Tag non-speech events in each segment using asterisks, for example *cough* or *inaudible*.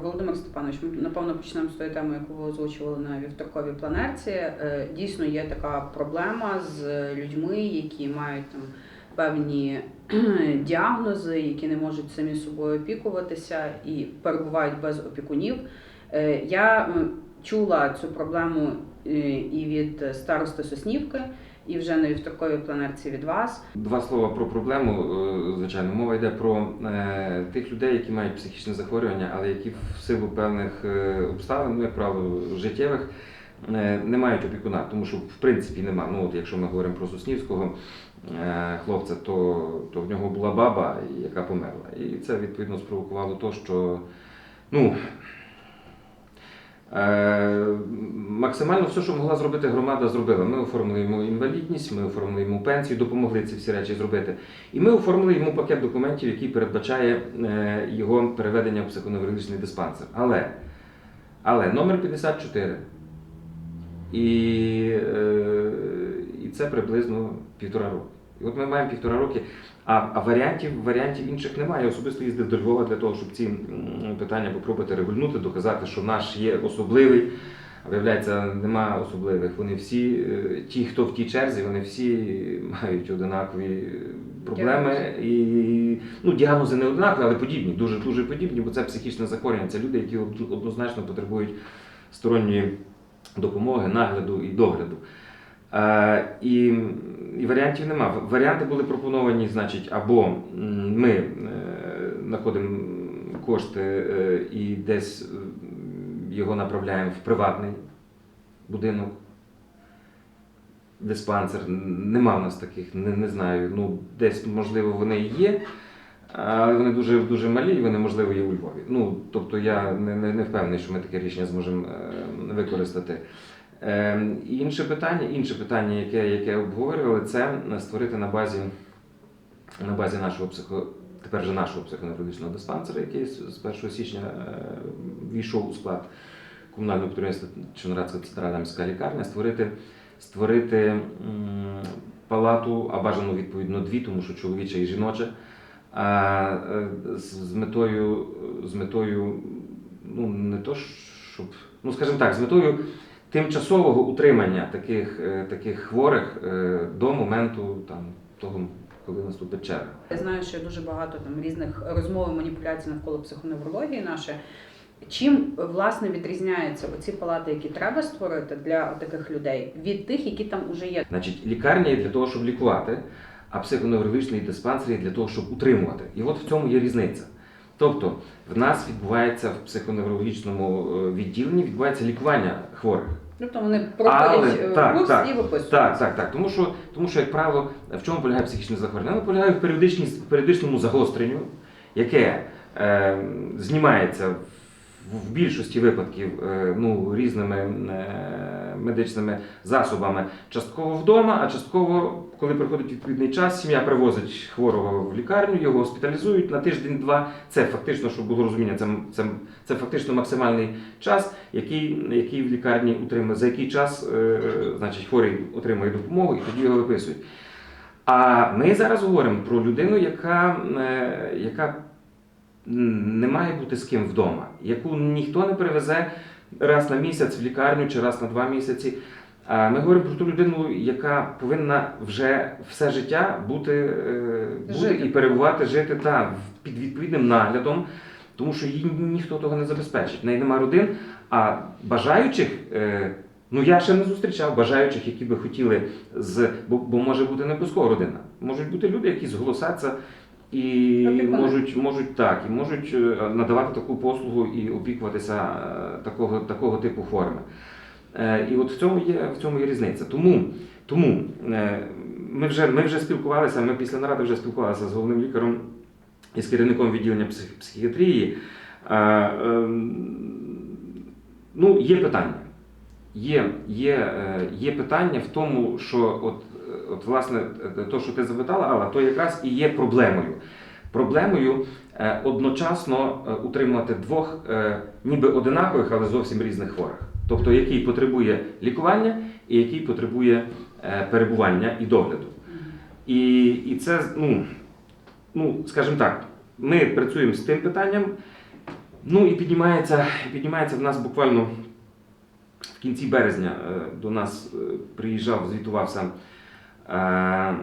Володимир Степанович, ми напевно почнемо з тої теми, яку ви озвучували на вівторковій планерці. Е, Дійсно є така проблема з людьми, які мають там певні *clears throat* діагнози, які не можуть самі собою опікуватися і перебувають без опікунів. Е, Я чула цю проблему е, і від старости Соснівки, і вже на вівторковій планерці від вас. Два слова про проблему. Е, Звичайно, мова йде про е, тих людей, які мають психічне захворювання, але які в силу певних е, обставин, ну, як правило, життєвих, не мають опікуна, тому що в принципі нема. Ну, от якщо ми говоримо про Соснівського е, хлопця, то, то в нього була баба, яка померла. І це відповідно спровокувало те, що ну, Максимально все, що могла зробити громада, зробила. Ми оформили йому інвалідність, ми оформили йому пенсію, допомогли ці всі речі зробити. І ми оформили йому пакет документів, який передбачає е, його переведення в психоневрологічний диспансер. Але, але номер 54. І, е, і це приблизно півтора року. І от ми маємо півтора роки, а, а варіантів, варіантів інших немає. Я особисто їздив до Львова для того, щоб ці питання попробувати регульнути, доказати, що наш є особливий. А виявляється, нема особливих. Вони всі, е, ті, хто в тій черзі, вони всі мають одинакові е, проблеми. І ну, діагнози не однакові, але подібні, дуже дуже подібні, бо це психічне захворювання. Це люди, які однозначно потребують сторонньої допомоги, нагляду і догляду. І, і варіантів нема. Варіанти були пропоновані, значить, або ми е, знаходимо кошти е, і десь е, його направляємо в приватний будинок, диспансер. Нема в нас таких, не, не знаю. Ну, десь, можливо, вони і є. Але вони дуже дуже малі, і вони можливо є у Львові. Ну тобто я не, не, не впевнений, що ми таке рішення зможемо використати. Е, інше питання, інше питання, яке, яке обговорювали, це створити на базі, на базі нашого психо, тепер вже нашого психоневрологічного диспансера, який з з 1 січня е, війшов у склад комунального підприємства Чорноградська центральна міська лікарня, створити, створити палату, а бажано відповідно дві, тому що чоловіча і жіноча. А, е, з метою, з метою, ну не то щоб, ну скажімо так, з метою тимчасового утримання таких, е, таких хворих е, до моменту там, того, коли наступить черга. Я знаю, що дуже багато там різних розмов і маніпуляцій навколо психоневрології нашої. Чим власне відрізняються оці палати, які треба створити для таких людей, від тих, які там уже є? Значить, лікарня є для того, щоб лікувати, а психоневрологічний диспансер є для того, щоб утримувати. І от в цьому є різниця. Тобто, в нас відбувається в психоневрологічному е, відділенні відбувається лікування хворих. Тобто вони проходять е, так, курс так, і виписують. Так, так, так. Тому що, тому що, як правило, в чому полягає психічне захворювання? Воно полягає в періодичному загостренню, яке е, знімається в, в більшості випадків е, ну, різними е, медичними засобами, частково вдома, а частково, коли приходить відповідний час, сім'я привозить хворого в лікарню, його госпіталізують на тиждень-два. Це фактично, щоб було розуміння, це, це, це фактично максимальний час, який, який в лікарні утримує, за який час е, значить, хворий отримує допомогу і тоді його виписують. А ми зараз говоримо про людину, яка, яка не має бути з ким вдома, яку ніхто не перевезе раз на місяць в лікарню чи раз на два місяці. А ми говоримо про ту людину, яка повинна вже все життя бути, е, бути Жити. і перебувати, жити та, під відповідним наглядом, тому що їй ніхто того не забезпечить. В неї немає родин, а бажаючих. е, Ну, я ще не зустрічав бажаючих, які би хотіли з. Бо, бо може бути не обов'язково родина. Можуть бути люди, які зголосяться і можуть, можуть так, і можуть е, надавати таку послугу і опікуватися е, такого, такого типу хворими. Е, І от в цьому є, в цьому є різниця. Тому, тому ми, вже, ми вже спілкувалися, ми після наради вже спілкувалися з головним лікарем і з керівником відділення псих- психіатрії. Ем, Ну, є питання. Є, є, є питання в тому, що от, от власне е, то, що ти запитала, Алла, то якраз і є проблемою. Проблемою е, одночасно е, утримувати двох ніби одинакових, але зовсім різних хворих. Тобто, який потребує лікування і який потребує перебування і догляду. І, і це, ну, ну, скажімо так, ми працюємо з тим питанням, Ну і піднімається, піднімається в нас буквально в кінці березня до нас приїжджав, звітувався. Е,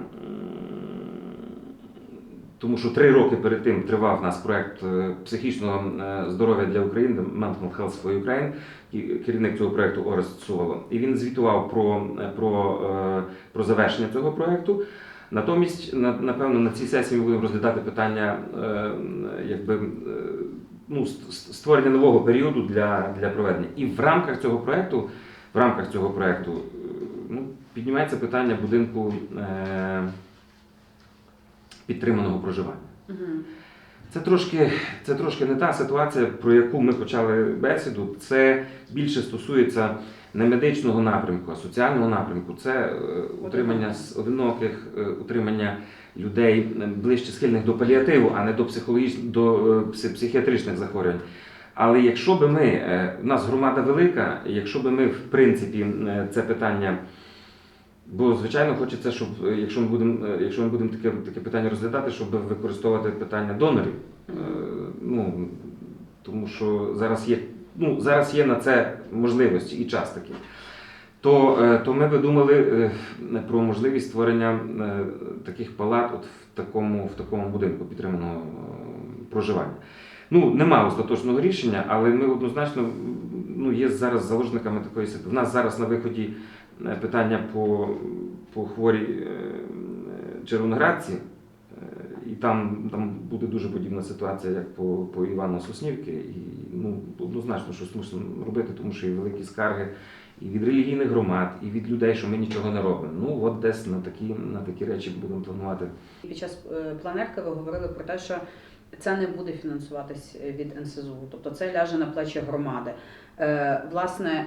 Тому що три роки перед тим тривав у нас проект е, психічного е, здоров'я для України Mental Health for Ukraine, керівник цього проекту Орест Сувало. І він звітував про, про, про завершення цього проекту. Натомість, напевно, на цій сесії ми будемо розглядати питання якби, ну, ст- ст- створення нового періоду для, для проведення. І в рамках цього проекту, в рамках цього проекту ну, піднімається питання будинку е, підтриманого проживання. Мгм. Це трошки, це трошки не та ситуація, про яку ми почали бесіду. Це більше стосується не медичного напрямку, а соціального напрямку. Це е, утримання з одиноких, е, утримання людей е, ближче схильних до паліативу, а не до психологічних до психіатричних захворювань. Але якщо би ми, у нас громада велика, якщо би ми в принципі це питання. Бо звичайно хочеться, щоб е, якщо ми будемо, е, якщо ми будемо таке, таке питання розглядати, щоб використовувати питання донорів. Е, Ну тому що зараз є, ну зараз є на це можливості і час такий. То, то ми би думали про можливість створення таких палат от в такому, в такому будинку підтриманого проживання. Ну, нема остаточного рішення, але ми однозначно ну, є зараз заложниками такої ситуації. У нас зараз на виході питання по, по хворій е, е, червоноградці, е, і там, там буде дуже подібна ситуація, як по, по Івану Соснівки. І ну, однозначно щось мусимо робити, тому що і великі скарги і від релігійних громад, і від людей, що ми нічого не робимо. Ну, от десь на такі, на такі речі будемо планувати. Під час е, планерки ви говорили про те, що це не буде фінансуватись е, від НСЗУ, тобто це ляже на плечі громади. Е, Власне,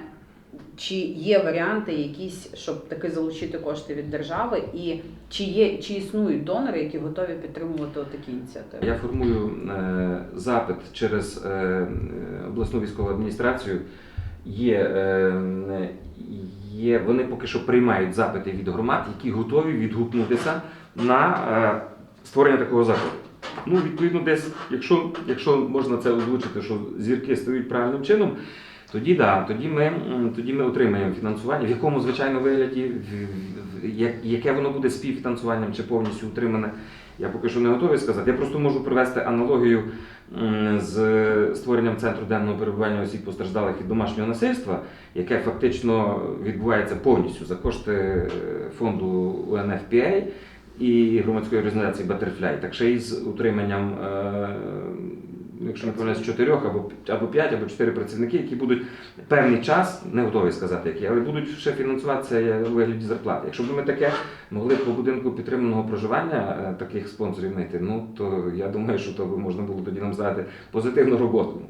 чи є варіанти якісь, щоб таки залучити кошти від держави, і чи є чи існують донори, які готові підтримувати такі ініціативи? Я формую е, запит через е, обласну військову адміністрацію. Є, е, є, вони поки що приймають запити від громад, які готові відгукнутися на е, створення такого закладу. Ну, відповідно, десь, якщо, якщо можна це озвучити, що зірки стають правильним чином, тоді да, тоді ми, тоді ми отримаємо фінансування. В якому звичайно вигляді, яке воно буде співфінансуванням чи повністю утримане, я поки що не готовий сказати. Я просто можу привести аналогію з створенням центру денного перебування осіб постраждалих від домашнього насильства, яке фактично відбувається повністю за кошти е, фонду UNFPA і громадської організації Butterfly. Так ще й з утриманням, е, якщо не помиляюсь, чотирьох або або п'ять, або чотири працівники, які будуть певний час, не готовий сказати які, але будуть ще фінансуватися у вигляді зарплати. Якщо б ми таке могли по будинку підтриманого проживання е, таких спонсорів знайти, ну то я думаю, що то можна було тоді нам здати позитивну роботу.